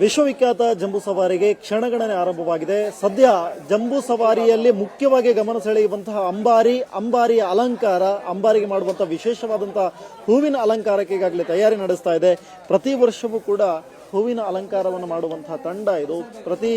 ವಿಶ್ವವಿಖ್ಯಾತ ಜಂಬೂ ಸವಾರಿಗೆ ಕ್ಷಣಗಣನೆ ಆರಂಭವಾಗಿದೆ. ಸದ್ಯ ಜಂಬೂ ಸವಾರಿಯಲ್ಲಿ ಮುಖ್ಯವಾಗಿ ಗಮನ ಸೆಳೆಯುವಂತಹ ಅಂಬಾರಿ, ಅಂಬಾರಿಯ ಅಲಂಕಾರ, ಅಂಬಾರಿಗೆ ಮಾಡುವಂತಹ ವಿಶೇಷವಾದಂತಹ ಹೂವಿನ ಅಲಂಕಾರಕ್ಕೆ ಈಗಾಗಲೇ ತಯಾರಿ ನಡೆಸ್ತಾ ಇದೆ. ಪ್ರತಿ ವರ್ಷವೂ ಕೂಡ ಹೂವಿನ ಅಲಂಕಾರವನ್ನು ಮಾಡುವಂತಹ ತಂಡ ಇದು. ಪ್ರತಿ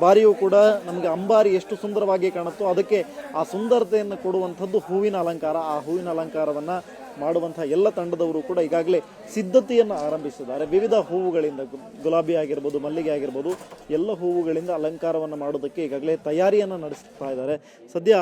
ಬಾರಿಯೂ ಕೂಡ ನಮಗೆ ಅಂಬಾರಿ ಎಷ್ಟು ಸುಂದರವಾಗಿ ಕಾಣುತ್ತೋ ಅದಕ್ಕೆ ಆ ಸುಂದರತೆಯನ್ನು ಕೊಡುವಂಥದ್ದು ಹೂವಿನ ಅಲಂಕಾರ. ಆ ಹೂವಿನ ಅಲಂಕಾರವನ್ನ ಮಾಡುವಂತಹ ಎಲ್ಲ ತಂಡದವರು ಕೂಡ ಈಗಾಗಲೇ ಸಿದ್ಧತೆಯನ್ನು ಆರಂಭಿಸಿದ್ದಾರೆ. ವಿವಿಧ ಹೂವುಗಳಿಂದ ಗುಲಾಬಿ ಆಗಿರ್ಬೋದು, ಮಲ್ಲಿಗೆ ಆಗಿರ್ಬೋದು, ಎಲ್ಲ ಹೂವುಗಳಿಂದ ಅಲಂಕಾರವನ್ನು ಮಾಡೋದಕ್ಕೆ ಈಗಾಗಲೇ ತಯಾರಿಯನ್ನು ನಡೆಸ್ತಾ ಇದ್ದಾರೆ. ಸದ್ಯ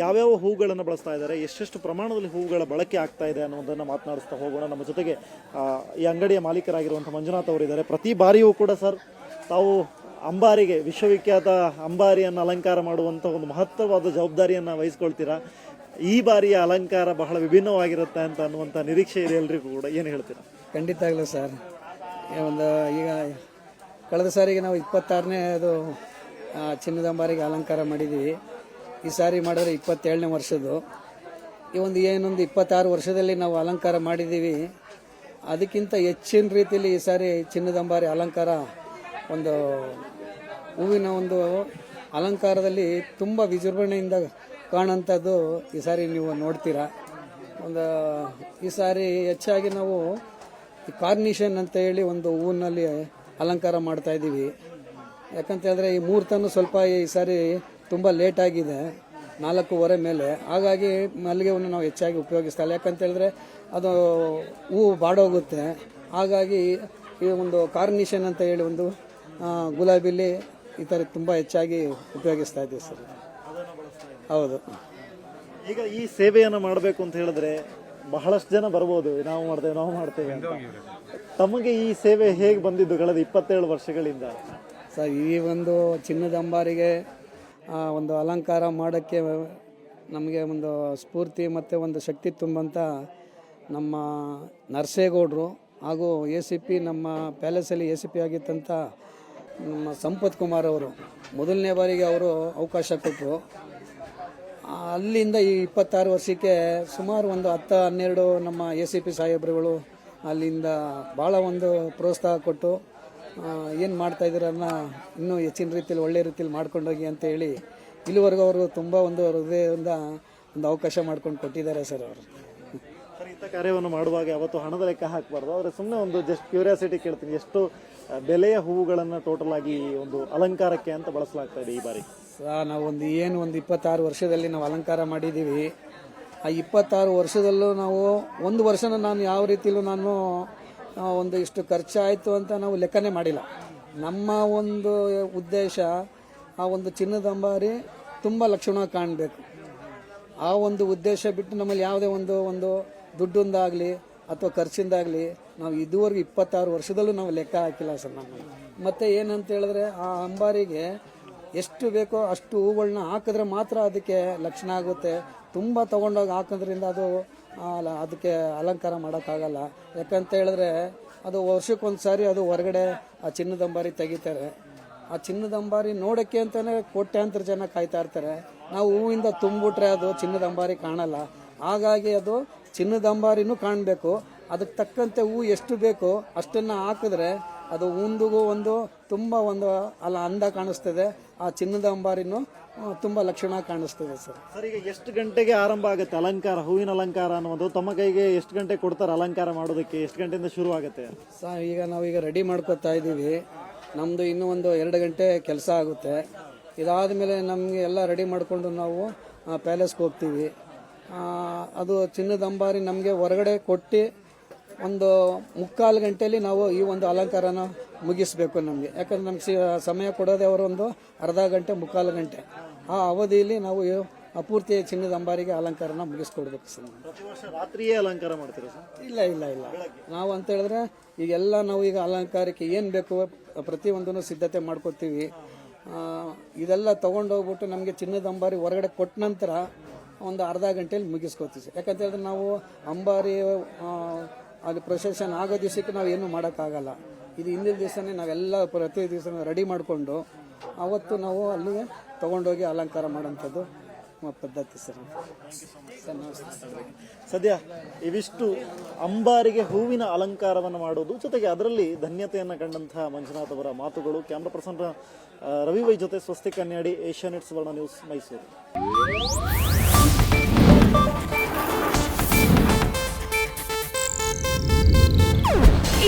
ಯಾವ್ಯಾವ ಹೂಗಳನ್ನು ಬಳಸ್ತಾ ಇದ್ದಾರೆ, ಎಷ್ಟೆಷ್ಟು ಪ್ರಮಾಣದಲ್ಲಿ ಹೂವುಗಳ ಬಳಕೆ ಆಗ್ತಾ ಇದೆ ಅನ್ನೋದನ್ನು ಮಾತನಾಡಿಸ್ತಾ ಹೋಗೋಣ. ನಮ್ಮ ಜೊತೆಗೆ ಈ ಅಂಗಡಿಯ ಮಾಲೀಕರಾಗಿರುವಂಥ ಮಂಜುನಾಥ್ ಅವರು ಇದ್ದಾರೆ ಪ್ರತಿ ಬಾರಿಯೂ ಕೂಡ ಸರ್, ತಾವು ಅಂಬಾರಿಗೆ, ವಿಶ್ವವಿಖ್ಯಾತ ಅಂಬಾರಿಯನ್ನು ಅಲಂಕಾರ ಮಾಡುವಂಥ ಒಂದು ಮಹತ್ವವಾದ ಜವಾಬ್ದಾರಿಯನ್ನು ವಹಿಸ್ಕೊಳ್ತೀರಾ? ಈ ಬಾರಿಯ ಅಲಂಕಾರ ಬಹಳ ವಿಭಿನ್ನವಾಗಿರುತ್ತೆ ಅಂತ ಅನ್ನುವಂಥ ನಿರೀಕ್ಷೆ ಇದೆ ಎಲ್ರಿಗೂ ಕೂಡ. ಏನು ಹೇಳ್ತೀರಾ? ಖಂಡಿತ ಆಗಲ್ಲ ಸರ್. ಒಂದು ಈಗ ಕಳೆದ ಸಾರಿಗೆ ನಾವು ಇಪ್ಪತ್ತಾರನೇ ಅದು ಚಿನ್ನದಂಬಾರಿಗೆ ಅಲಂಕಾರ ಮಾಡಿದ್ದೀವಿ. ಈ ಸಾರಿ ಮಾಡಿದ್ರೆ ಇಪ್ಪತ್ತೇಳನೇ ವರ್ಷದ್ದು. ಈ ಒಂದು ಏನೊಂದು ಇಪ್ಪತ್ತಾರು ವರ್ಷದಲ್ಲಿ ನಾವು ಅಲಂಕಾರ ಮಾಡಿದ್ದೀವಿ. ಅದಕ್ಕಿಂತ ಹೆಚ್ಚಿನ ರೀತಿಯಲ್ಲಿ ಈ ಸಾರಿ ಚಿನ್ನದಂಬಾರಿ ಅಲಂಕಾರ ಒಂದು ಹೂವಿನ ಒಂದು ಅಲಂಕಾರದಲ್ಲಿ ತುಂಬ ವಿಜೃಂಭಣೆಯಿಂದ ಕಾಣೋಂಥದ್ದು ಈ ಸಾರಿ ನೀವು ನೋಡ್ತೀರಾ. ಒಂದು, ಈ ಸಾರಿ ಹೆಚ್ಚಾಗಿ ನಾವು ಕಾರ್ನಿಷನ್ ಅಂತ ಹೇಳಿ ಒಂದು ಹೂವಿನಲ್ಲಿ ಅಲಂಕಾರ ಮಾಡ್ತಾ ಇದ್ದೀವಿ. ಯಾಕಂತ ಹೇಳಿದ್ರೆ ಈ ಮುಹೂರ್ತನೂ ಸ್ವಲ್ಪ ಈ ಸಾರಿ ತುಂಬ ಲೇಟ್ ಆಗಿದೆ, ನಾಲ್ಕೂವರೆ ಮೇಲೆ. ಹಾಗಾಗಿ ಮಲ್ಲಿಗೆ ಹೂವನ್ನು ನಾವು ಹೆಚ್ಚಾಗಿ ಉಪಯೋಗಿಸ್ತಾ ಇಲ್ಲ. ಯಾಕಂತ ಹೇಳಿದ್ರೆ ಅದು ಹೂವು ಬಾಡೋಗುತ್ತೆ. ಹಾಗಾಗಿ ಈ ಒಂದು ಕಾರ್ನಿಷನ್ ಅಂತ ಹೇಳಿ ಒಂದು ಗುಲಾಬಿಲಿ ಈ ಥರ ತುಂಬ ಹೆಚ್ಚಾಗಿ ಉಪಯೋಗಿಸ್ತಾ ಇದ್ದೀವಿ ಸರ್. ಹೌದು. ಈಗ ಈ ಸೇವೆಯನ್ನು ಮಾಡಬೇಕು ಅಂತ ಹೇಳಿದ್ರೆ ಬಹಳಷ್ಟು ಜನ ಬರ್ಬೋದು. ನಾವು ಮಾಡ್ತೇವೆ ನಾವು ಮಾಡ್ತೇವೆ ಅಂತ. ತಮಗೆ ಈ ಸೇವೆ ಹೇಗೆ ಬಂದಿದ್ದು ಕಳೆದ ಇಪ್ಪತ್ತೇಳು ವರ್ಷಗಳಿಂದ? ಸರ್ ಈ ಒಂದು ಚಿನ್ನದ ಅಂಬಾರಿಗೆ ಒಂದು ಅಲಂಕಾರ ಮಾಡೋಕ್ಕೆ ನಮಗೆ ಒಂದು ಸ್ಫೂರ್ತಿ ಮತ್ತು ಒಂದು ಶಕ್ತಿ ತುಂಬಂತ ನಮ್ಮ ನರಸೇಗೌಡರು ಹಾಗೂ ಎ ಸಿ ಪಿ ನಮ್ಮ ಪ್ಯಾಲೇಸಲ್ಲಿ ಎ ಸಿ ಪಿ ಆಗಿದ್ದಂಥ ನಮ್ಮ ಸಂಪತ್ ಕುಮಾರ್ ಅವರು ಮೊದಲನೇ ಬಾರಿಗೆ ಅವರು ಅವಕಾಶ ಕೊಟ್ಟರು. ಅಲ್ಲಿಂದ ಈ ಇಪ್ಪತ್ತಾರು ವರ್ಷಕ್ಕೆ ಸುಮಾರು ಒಂದು ಹತ್ತು ಹನ್ನೆರಡು ನಮ್ಮ ಎ ಸಿ ಪಿ ಸಾಹೇಬ್ರುಗಳು ಅಲ್ಲಿಂದ ಭಾಳ ಒಂದು ಪ್ರೋತ್ಸಾಹ ಕೊಟ್ಟು ಏನು ಮಾಡ್ತಾ ಇದ್ದೀರನ್ನ ಇನ್ನೂ ಹೆಚ್ಚಿನ ರೀತಿಯಲ್ಲಿ ಒಳ್ಳೆ ರೀತಿಯಲ್ಲಿ ಮಾಡ್ಕೊಂಡೋಗಿ ಅಂತ ಹೇಳಿ ಇಲ್ಲಿವರೆಗೂ ಅವರು ತುಂಬ ಒಂದು ಹೃದಯದಿಂದ ಒಂದು ಅವಕಾಶ ಮಾಡ್ಕೊಂಡು ಕೊಟ್ಟಿದ್ದಾರೆ ಸರ್ ಅವರು. ಇಂಥ ಕಾರ್ಯವನ್ನು ಮಾಡುವಾಗ ಯಾವತ್ತು ಹಣದ ಲೆಕ್ಕ ಹಾಕಬಾರ್ದು. ಆದರೆ ಸುಮ್ಮನೆ ಒಂದು ಜಸ್ಟ್ ಕ್ಯೂರಿಯಾಸಿಟಿ ಕೇಳ್ತೀನಿ. ಎಷ್ಟು ಬೆಲೆಯ ಹೂವುಗಳನ್ನು ಟೋಟಲ್ ಆಗಿ ಒಂದು ಅಲಂಕಾರಕ್ಕೆ ಅಂತ ಬಳಸಲಾಗ್ತಾ ಇದೆ ಈ ಬಾರಿ? ನಾವು ಒಂದು ಏನು ಒಂದು ಇಪ್ಪತ್ತಾರು ವರ್ಷದಲ್ಲಿ ನಾವು ಅಲಂಕಾರ ಮಾಡಿದ್ದೀವಿ ಆ ಇಪ್ಪತ್ತಾರು ವರ್ಷದಲ್ಲೂ ನಾವು ಒಂದು ವರ್ಷನ ನಾನು ಯಾವ ರೀತಿಯಲ್ಲೂ ನಾನು ಒಂದು ಇಷ್ಟು ಖರ್ಚಾಯಿತು ಅಂತ ನಾವು ಲೆಕ್ಕನೇ ಮಾಡಿಲ್ಲ. ನಮ್ಮ ಒಂದು ಉದ್ದೇಶ ಆ ಒಂದು ಚಿನ್ನದ ಅಂಬಾರಿ ತುಂಬ ಲಕ್ಷಣ ಕಾಣಬೇಕು. ಆ ಒಂದು ಉದ್ದೇಶ ಬಿಟ್ಟು ನಮ್ಮಲ್ಲಿ ಯಾವುದೇ ಒಂದು ಒಂದು ದುಡ್ಡಿಂದಾಗಲಿ ಅಥವಾ ಖರ್ಚಿಂದಾಗಲಿ ನಾವು ಇದುವರೆಗೂ ಇಪ್ಪತ್ತಾರು ವರ್ಷದಲ್ಲೂ ನಾವು ಲೆಕ್ಕ ಹಾಕಿಲ್ಲ ಸರ್ ನಮ್ಮ ಮತ್ತು ಏನಂತ ಹೇಳಿದ್ರೆ ಆ ಅಂಬಾರಿಗೆ ಎಷ್ಟು ಬೇಕೋ ಅಷ್ಟು ಹೂಗಳನ್ನ ಹಾಕಿದ್ರೆ ಮಾತ್ರ ಅದಕ್ಕೆ ಲಕ್ಷಣ ಆಗುತ್ತೆ. ತುಂಬ ತೊಗೊಂಡೋಗಿ ಹಾಕೋದ್ರಿಂದ ಅದು ಅದಕ್ಕೆ ಅಲಂಕಾರ ಮಾಡೋಕ್ಕಾಗಲ್ಲ. ಯಾಕಂತ ಹೇಳಿದ್ರೆ ಅದು ವರ್ಷಕ್ಕೊಂದು ಸಾರಿ ಅದು ಹೊರಗಡೆ ಆ ಚಿನ್ನದ ಅಂಬಾರಿ ತೆಗಿತಾರೆ. ಆ ಚಿನ್ನದ ಅಂಬಾರಿ ನೋಡೋಕ್ಕೆ ಅಂತಲೇ ಕೋಟ್ಯಾಂತರ ಜನ ಕಾಯ್ತಾ ಇರ್ತಾರೆ. ನಾವು ಹೂವಿಂದ ತುಂಬಿಟ್ರೆ ಅದು ಚಿನ್ನದ ಅಂಬಾರಿ ಕಾಣಲ್ಲ. ಹಾಗಾಗಿ ಅದು ಚಿನ್ನದ ಅಂಬಾರಿನೂ ಕಾಣಬೇಕು. ಅದಕ್ಕೆ ತಕ್ಕಂತೆ ಹೂ ಎಷ್ಟು ಬೇಕೋ ಅಷ್ಟನ್ನು ಹಾಕಿದ್ರೆ ಅದು ಹೂಂದಿಗೂ ಒಂದು ತುಂಬ ಒಂದು ಅಲ್ಲ ಅಂದ ಕಾಣಿಸ್ತದೆ. ಆ ಚಿನ್ನದ ಅಂಬಾರಿನೂ ತುಂಬ ಲಕ್ಷಣ ಕಾಣಿಸ್ತದೆ ಸರ್. ಸರ್ ಈಗ ಎಷ್ಟು ಗಂಟೆಗೆ ಆರಂಭ ಆಗುತ್ತೆ ಅಲಂಕಾರ ಹೂವಿನ ಅಲಂಕಾರ ಅನ್ನೋದು? ತಮ್ಮ ಕೈಗೆ ಎಷ್ಟು ಗಂಟೆ ಕೊಡ್ತಾರೆ ಅಲಂಕಾರ ಮಾಡೋದಕ್ಕೆ? ಎಷ್ಟು ಗಂಟೆಯಿಂದ ಶುರು ಆಗುತ್ತೆ? ಸರ್ ಈಗ ನಾವೀಗ ರೆಡಿ ಮಾಡ್ಕೊತಾ ಇದ್ದೀವಿ. ನಮ್ಮದು ಇನ್ನೂ ಒಂದು ಎರಡು ಗಂಟೆ ಕೆಲಸ ಆಗುತ್ತೆ. ಇದಾದ ಮೇಲೆ ನಮಗೆ ಎಲ್ಲ ರೆಡಿ ಮಾಡಿಕೊಂಡು ನಾವು ಪ್ಯಾಲೇಸ್ಗೆ ಹೋಗ್ತೀವಿ. ಅದು ಚಿನ್ನದ ಅಂಬಾರಿ ನಮಗೆ ಹೊರಗಡೆ ಕೊಟ್ಟು ಒಂದು ಮುಕ್ಕಾಲು ಗಂಟೆಯಲ್ಲಿ ನಾವು ಈ ಒಂದು ಅಲಂಕಾರನ ಮುಗಿಸಬೇಕು ನಮಗೆ. ಯಾಕಂದ್ರೆ ನಮ್ಗೆ ಸಮಯ ಕೊಡೋದೇ ಅವರು ಒಂದು ಅರ್ಧ ಗಂಟೆ ಮುಕ್ಕಾಲು ಗಂಟೆ. ಆ ಅವಧಿಯಲ್ಲಿ ನಾವು ಅಪೂರ್ತಿ ಚಿನ್ನದ ಅಂಬಾರಿಗೆ ಅಲಂಕಾರನ ಮುಗಿಸ್ಕೊಡ್ಬೇಕು ಸರ್ ರಾತ್ರಿಯೇ ಅಲಂಕಾರ ಮಾಡ್ತೀರಾ ಸರ್? ಇಲ್ಲ ಇಲ್ಲ ಇಲ್ಲ. ನಾವು ಅಂತ ಹೇಳಿದ್ರೆ ಈಗೆಲ್ಲ ನಾವು ಈಗ ಅಲಂಕಾರಕ್ಕೆ ಏನು ಬೇಕು ಪ್ರತಿಯೊಂದನ್ನು ಸಿದ್ಧತೆ ಮಾಡ್ಕೊತೀವಿ. ಇದೆಲ್ಲ ತೊಗೊಂಡೋಗ್ಬಿಟ್ಟು ನಮಗೆ ಚಿನ್ನದ ಅಂಬಾರಿ ಹೊರಗಡೆ ಕೊಟ್ಟ ನಂತರ ಒಂದು ಅರ್ಧ ಗಂಟೆಯಲ್ಲಿ ಮುಗಿಸ್ಕೋತೀವಿ ಸರ್. ಯಾಕಂತ ಹೇಳಿದ್ರೆ ನಾವು ಅಂಬಾರಿ ಅಲ್ಲಿ ಪ್ರೊಸೆಷನ್ ಆಗೋ ದಿವಸಕ್ಕೆ ನಾವು ಏನು ಮಾಡೋಕ್ಕಾಗಲ್ಲ. ಇದು ಹಿಂದಿನ ದಿವಸನೇ ನಾವೆಲ್ಲ ಪ್ರತಿ ದಿವಸ ರೆಡಿ ಮಾಡಿಕೊಂಡು ಅವತ್ತು ನಾವು ಅಲ್ಲಿಗೆ ತೊಗೊಂಡೋಗಿ ಅಲಂಕಾರ ಮಾಡೋಂಥದ್ದು ಪದ್ಧತಿ ಸರ್. ಸದ್ಯ ಇವಿಷ್ಟು ಅಂಬಾರಿಗೆ ಹೂವಿನ ಅಲಂಕಾರವನ್ನು ಮಾಡೋದು ಜೊತೆಗೆ ಅದರಲ್ಲಿ ಧನ್ಯತೆಯನ್ನು ಕಂಡಂತಹ ಮಂಜುನಾಥ್ ಅವರ ಮಾತುಗಳು. ಕ್ಯಾಮ್ರಾ ಪರ್ಸನ್ ಆ, ರವಿ ವೈ ಜೊತೆ ಸ್ವಸ್ತಿ ಕನ್ಯಾಡಿ ಏಷ್ಯಾನೆಟ್ ಸುವರ್ಣ ನ್ಯೂಸ್ ಮೈಸೂರು.